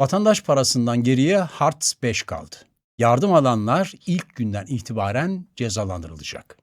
Vatandaş parasından geriye Hartz 5 kaldı. Yardım alanlar ilk günden itibaren cezalandırılacak.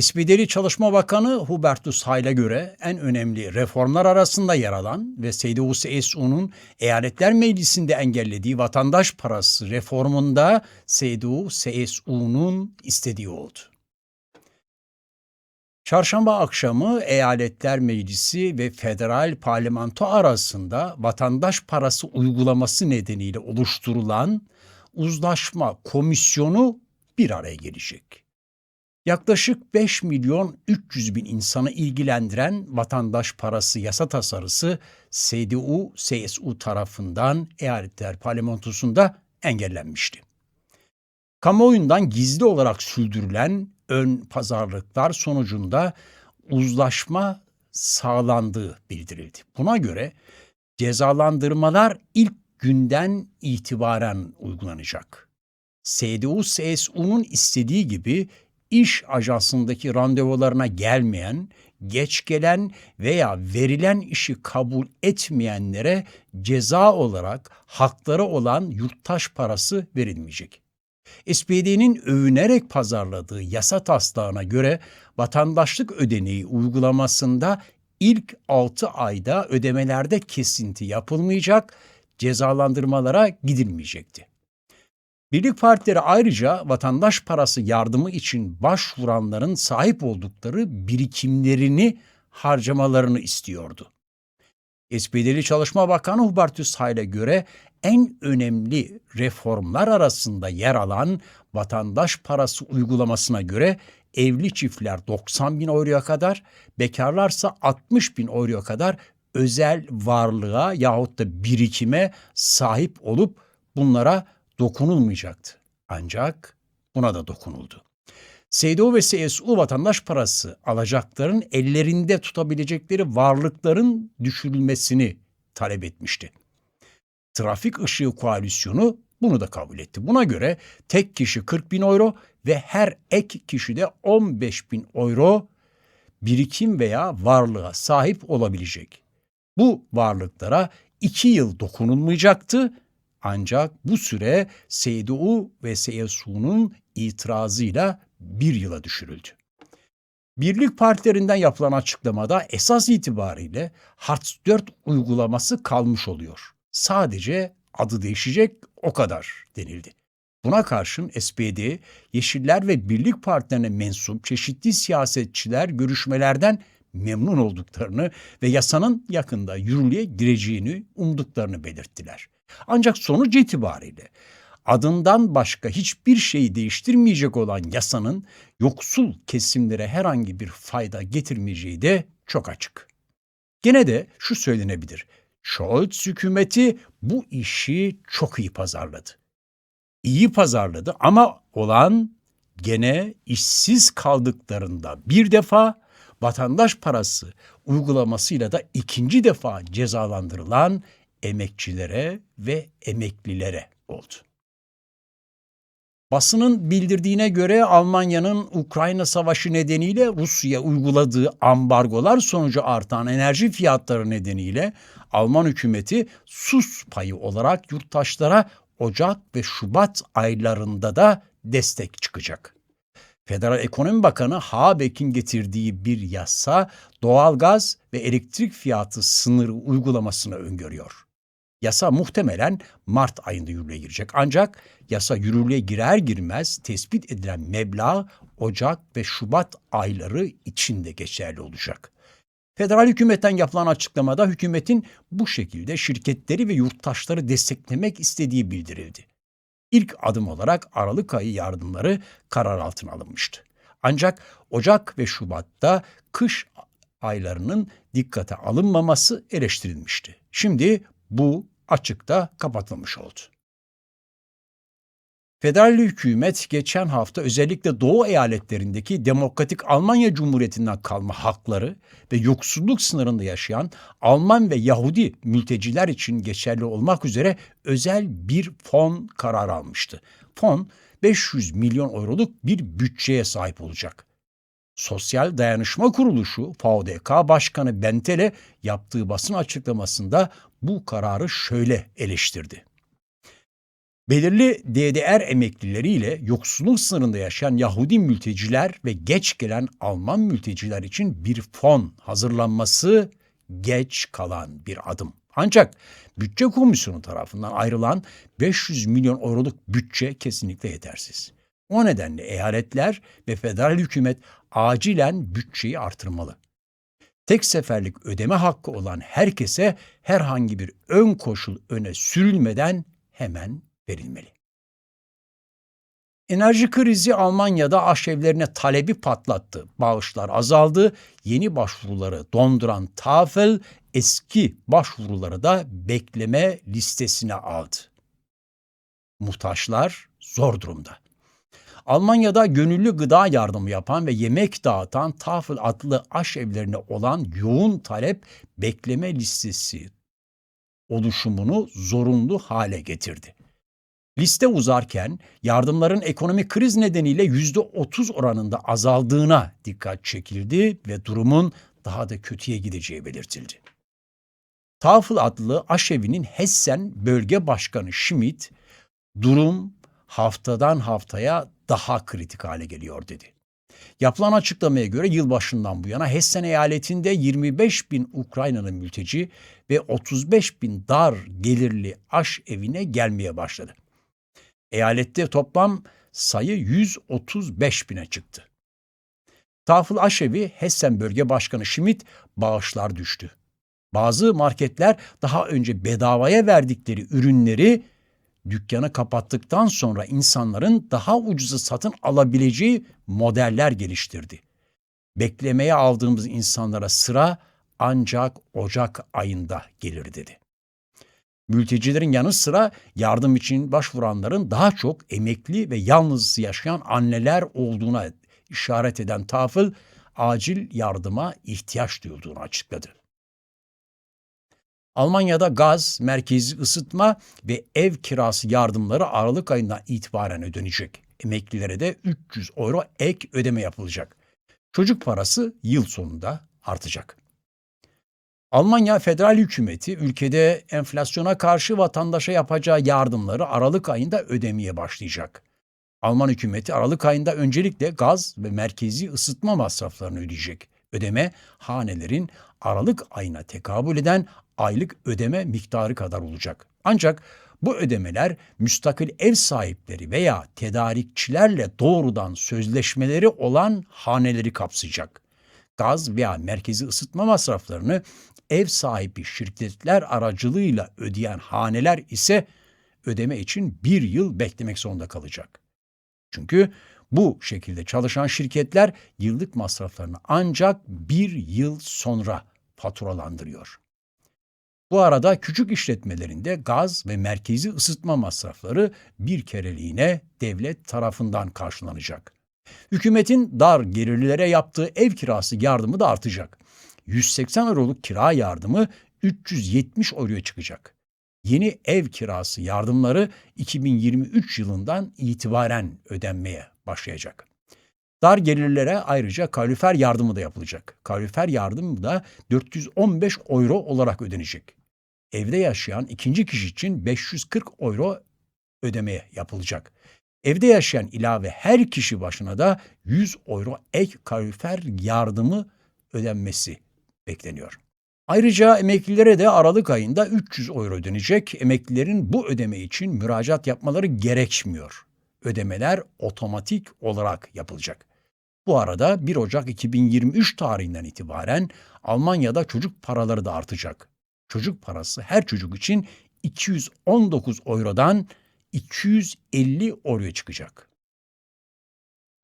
SPD'li Çalışma Bakanı Hubertus Heil'e göre en önemli reformlar arasında yer alan ve CDU-CSU'nun eyaletler meclisinde engellediği vatandaş parası reformunda CDU-CSU'nun istediği oldu. Çarşamba akşamı Eyaletler Meclisi ve Federal Parlamento arasında vatandaş parası uygulaması nedeniyle oluşturulan uzlaşma komisyonu bir araya gelecek. Yaklaşık 5 milyon 300 bin insanı ilgilendiren vatandaş parası yasa tasarısı CDU-CSU tarafından Eyaletler Parlamentosu'nda engellenmişti. Kamuoyundan gizli olarak sürdürülen ön pazarlıklar sonucunda uzlaşma sağlandığı bildirildi. Buna göre cezalandırmalar ilk günden itibaren uygulanacak. CDU-CSU'nun istediği gibi iş ajansındaki randevularına gelmeyen, geç gelen veya verilen işi kabul etmeyenlere ceza olarak hakları olan yurttaş parası verilmeyecek. SPD'nin övünerek pazarladığı yasa taslağına göre vatandaşlık ödeneği uygulamasında ilk 6 ayda ödemelerde kesinti yapılmayacak, cezalandırmalara gidilmeyecekti. Birlik partileri ayrıca vatandaş parası yardımı için başvuranların sahip oldukları birikimlerini harcamalarını istiyordu. SPD'li Çalışma Bakanı Hubertus Heil'e göre en önemli reformlar arasında yer alan vatandaş parası uygulamasına göre evli çiftler 90 bin euroya kadar, bekarlarsa 60 bin euroya kadar özel varlığa yahut da birikime sahip olup bunlara dokunulmayacaktı. Ancak buna da dokunuldu. CDU ve CSU vatandaş parası alacakların ellerinde tutabilecekleri varlıkların düşürülmesini talep etmişti. Trafik ışığı koalisyonu bunu da kabul etti. Buna göre tek kişi 40 bin euro ve her ek kişi de 15 bin euro birikim veya varlığa sahip olabilecek. Bu varlıklara iki yıl dokunulmayacaktı ancak bu süre CDU ve CSU'nun itirazıyla bir yıla düşürüldü. Birlik partilerinden yapılan açıklamada esas itibariyle Hartz 4 uygulaması kalmış oluyor. Sadece adı değişecek o kadar denildi. Buna karşın SPD, Yeşiller ve Birlik Partilerine mensup çeşitli siyasetçiler görüşmelerden memnun olduklarını ve yasanın yakında yürürlüğe gireceğini umduklarını belirttiler. Ancak sonuç itibariyle adından başka hiçbir şeyi değiştirmeyecek olan yasanın yoksul kesimlere herhangi bir fayda getirmeyeceği de çok açık. Gene de şu söylenebilir. Scholz hükümeti bu işi çok iyi pazarladı. İyi pazarladı ama olan gene işsiz kaldıklarında bir defa vatandaş parası uygulamasıyla da ikinci defa cezalandırılan emekçilere ve emeklilere oldu. Basının bildirdiğine göre Almanya'nın Ukrayna Savaşı nedeniyle Rusya'ya uyguladığı ambargolar sonucu artan enerji fiyatları nedeniyle Alman hükümeti sus payı olarak yurttaşlara Ocak ve Şubat aylarında da destek çıkacak. Federal Ekonomi Bakanı Habeck'in getirdiği bir yasa doğalgaz ve elektrik fiyatı sınırı uygulamasını öngörüyor. Yasa muhtemelen Mart ayında yürürlüğe girecek. Ancak yasa yürürlüğe girer girmez tespit edilen meblağ Ocak ve Şubat ayları içinde geçerli olacak. Federal hükümetten yapılan açıklamada hükümetin bu şekilde şirketleri ve yurttaşları desteklemek istediği bildirildi. İlk adım olarak Aralık ayı yardımları karar altına alınmıştı. Ancak Ocak ve Şubat'ta kış aylarının dikkate alınmaması eleştirilmişti. Şimdi bu açıkta kapatılmış oldu. Federal hükümet geçen hafta özellikle Doğu eyaletlerindeki Demokratik Almanya Cumhuriyeti'nden kalma hakları ve yoksulluk sınırında yaşayan Alman ve Yahudi mülteciler için geçerli olmak üzere özel bir fon kararı almıştı. Fon 500 milyon euroluk bir bütçeye sahip olacak. Sosyal Dayanışma Kuruluşu FAODK Başkanı Bentele yaptığı basın açıklamasında bu kararı şöyle eleştirdi. Belirli DDR emeklileriyle yoksulluk sınırında yaşayan Yahudi mülteciler ve geç gelen Alman mülteciler için bir fon hazırlanması geç kalan bir adım. Ancak bütçe komisyonu tarafından ayrılan 500 milyon euroluk bütçe kesinlikle yetersiz. O nedenle eyaletler ve federal hükümet acilen bütçeyi artırmalı. Tek seferlik ödeme hakkı olan herkese herhangi bir ön koşul öne sürülmeden hemen verilmeli. Enerji krizi Almanya'da aşevlerine talebi patlattı. Bağışlar azaldı. Yeni başvuruları donduran Tafel eski başvuruları da bekleme listesine aldı. Muhtaçlar zor durumda. Almanya'da gönüllü gıda yardımı yapan ve yemek dağıtan Tafel adlı aşevlerine olan yoğun talep bekleme listesi oluşumunu zorunlu hale getirdi. Liste uzarken yardımların ekonomik kriz nedeniyle yüzde otuz oranında azaldığına dikkat çekildi ve durumun daha da kötüye gideceği belirtildi. Tafel adlı aşevinin Hessen Bölge Başkanı Schmidt, durum haftadan haftaya daha kritik hale geliyor dedi. Yapılan açıklamaya göre yılbaşından bu yana Hessen eyaletinde 25 bin Ukraynalı mülteci ve 35 bin dar gelirli aş evine gelmeye başladı. Eyalette toplam sayı 135 bine çıktı. Tafıl Aşevi Hessen Bölge Başkanı Schmidt bağışlar düştü. Bazı marketler daha önce bedavaya verdikleri ürünleri dükkanı kapattıktan sonra insanların daha ucuza satın alabileceği modeller geliştirdi. Beklemeye aldığımız insanlara sıra ancak Ocak ayında gelir dedi. Mültecilerin yanı sıra yardım için başvuranların daha çok emekli ve yalnız yaşayan anneler olduğuna işaret eden Tafıl, acil yardıma ihtiyaç duyulduğunu açıkladı. Almanya'da gaz, merkezi ısıtma ve ev kirası yardımları Aralık ayından itibaren ödenecek. Emeklilere de 300 euro ek ödeme yapılacak. Çocuk parası yıl sonunda artacak. Almanya federal hükümeti ülkede enflasyona karşı vatandaşa yapacağı yardımları Aralık ayında ödemeye başlayacak. Alman hükümeti Aralık ayında öncelikle gaz ve merkezi ısıtma masraflarını ödeyecek. Ödeme hanelerin Aralık ayına tekabül eden aylık ödeme miktarı kadar olacak. Ancak bu ödemeler müstakil ev sahipleri veya tedarikçilerle doğrudan sözleşmeleri olan haneleri kapsayacak. Gaz veya merkezi ısıtma masraflarını ev sahibi şirketler aracılığıyla ödeyen haneler ise ödeme için bir yıl beklemek zorunda kalacak. Çünkü bu şekilde çalışan şirketler yıllık masraflarını ancak bir yıl sonra faturalandırıyor. Bu arada küçük işletmelerinde gaz ve merkezi ısıtma masrafları bir kereliğine devlet tarafından karşılanacak. Hükümetin dar gelirlilere yaptığı ev kirası yardımı da artacak. 180 euroluk kira yardımı 370 euroya çıkacak. Yeni ev kirası yardımları 2023 yılından itibaren ödenmeye başlayacak. Dar gelirlere ayrıca kalorifer yardımı da yapılacak. Kalorifer yardımı da 415 euro olarak ödenecek. Evde yaşayan ikinci kişi için 540 euro ödemeye yapılacak. Evde yaşayan ilave her kişi başına da 100 euro ek kalorifer yardımı ödenmesi bekleniyor. Ayrıca emeklilere de Aralık ayında 300 euro ödenecek. Emeklilerin bu ödeme için müracaat yapmaları gerekmiyor. Ödemeler otomatik olarak yapılacak. Bu arada 1 Ocak 2023 tarihinden itibaren Almanya'da çocuk paraları da artacak. Çocuk parası her çocuk için 219 eurodan 250 euroya çıkacak.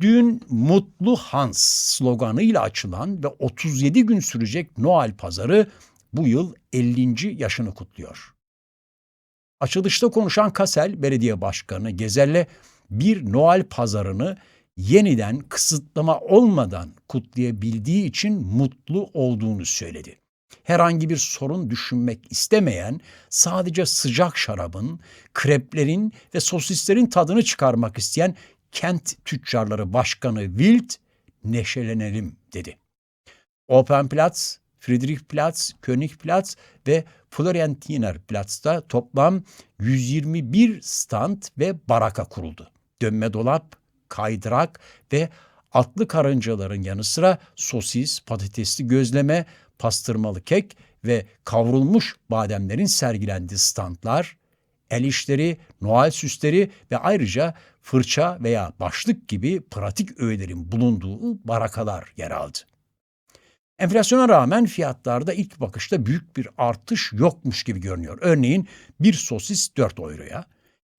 Dün Mutlu Hans sloganıyla açılan ve 37 gün sürecek Noel pazarı bu yıl 50. yaşını kutluyor. Açılışta konuşan Kassel Belediye Başkanı Gezel'le bir Noel pazarını yeniden kısıtlama olmadan kutlayabildiği için mutlu olduğunu söyledi. Herhangi bir sorun düşünmek istemeyen, sadece sıcak şarabın, kreplerin ve sosislerin tadını çıkarmak isteyen kent tüccarları başkanı Wild neşelenelim dedi. Opernplatz, Friedrichplatz, Königplatz ve Florentinerplatz'ta toplam 121 stand ve baraka kuruldu. Dönme dolap, kaydırak ve atlı karıncaların yanı sıra sosis, patatesli gözleme, pastırmalı kek ve kavrulmuş bademlerin sergilendiği standlar, el işleri, Noel süsleri ve ayrıca fırça veya başlık gibi pratik öğelerin bulunduğu barakalar yer aldı. Enflasyona rağmen fiyatlarda ilk bakışta büyük bir artış yokmuş gibi görünüyor. Örneğin bir sosis 4 euroya,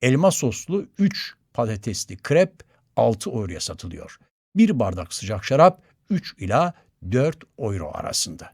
elma soslu 3 patatesli krep 6 euroya satılıyor. Bir bardak sıcak şarap 3 ila 4 euro arasında.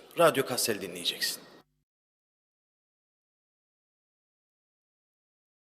Radyo Kassel dinleyeceksin.